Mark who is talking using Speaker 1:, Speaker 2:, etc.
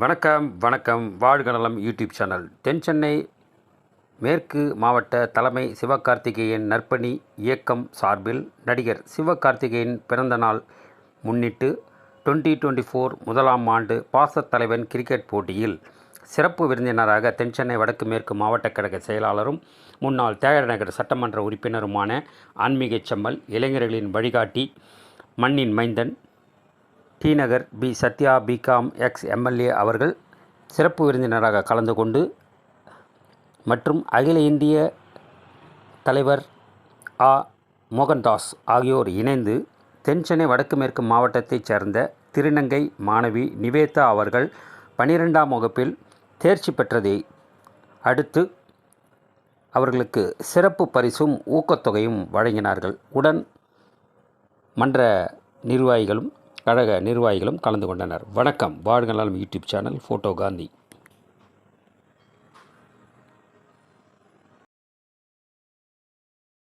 Speaker 1: வணக்கம் வணக்கம். Vazhganalam YouTube channel. தென் சென்னை மேற்கு மாவட்ட தலைமை சிவகார்த்திகேயன் நற்பணி இயக்கம் சார்பில் நடிகர் சிவகார்த்திகேயன் பிறந்த நாள் முன்னிட்டு டுவெண்ட்டி டுவெண்ட்டி ஃபோர் முதலாம் ஆண்டு பாசத் தலைவன் கிரிக்கெட் போட்டியில் சிறப்பு விருந்தினராக தென் சென்னை வடக்கு மேற்கு மாவட்ட கழக செயலாளரும் முன்னாள் தேகர் சட்டமன்ற உறுப்பினருமான ஆன்மீக செம்மல் இளைஞர்களின் வழிகாட்டி மண்ணின் மைந்தன் T Nagar P Sathya BCom ex MLA அவர்கள் சிறப்பு விருந்தினராக கலந்து கொண்டு மற்றும் அகில இந்திய தலைவர் ஆ. மோகன்தாஸ் ஆகியோர் இணைந்து தென்சென்னை வடக்கு மேற்கு மாவட்டத்தைச் சேர்ந்த திருநங்கை மாணவி நிவேதா அவர்கள் பனிரெண்டாம் வகுப்பில் தேர்ச்சி பெற்றதை அடுத்து அவர்களுக்கு சிறப்பு பரிசும் ஊக்கத்தொகையும் வழங்கினார்கள். உடன் மன்ற நிர்வாகிகளும் கழக நிர்வாகிகளும் கலந்து கொண்டனர். வணக்கம். Vazhga Nalam. YouTube channel photo Gandhi.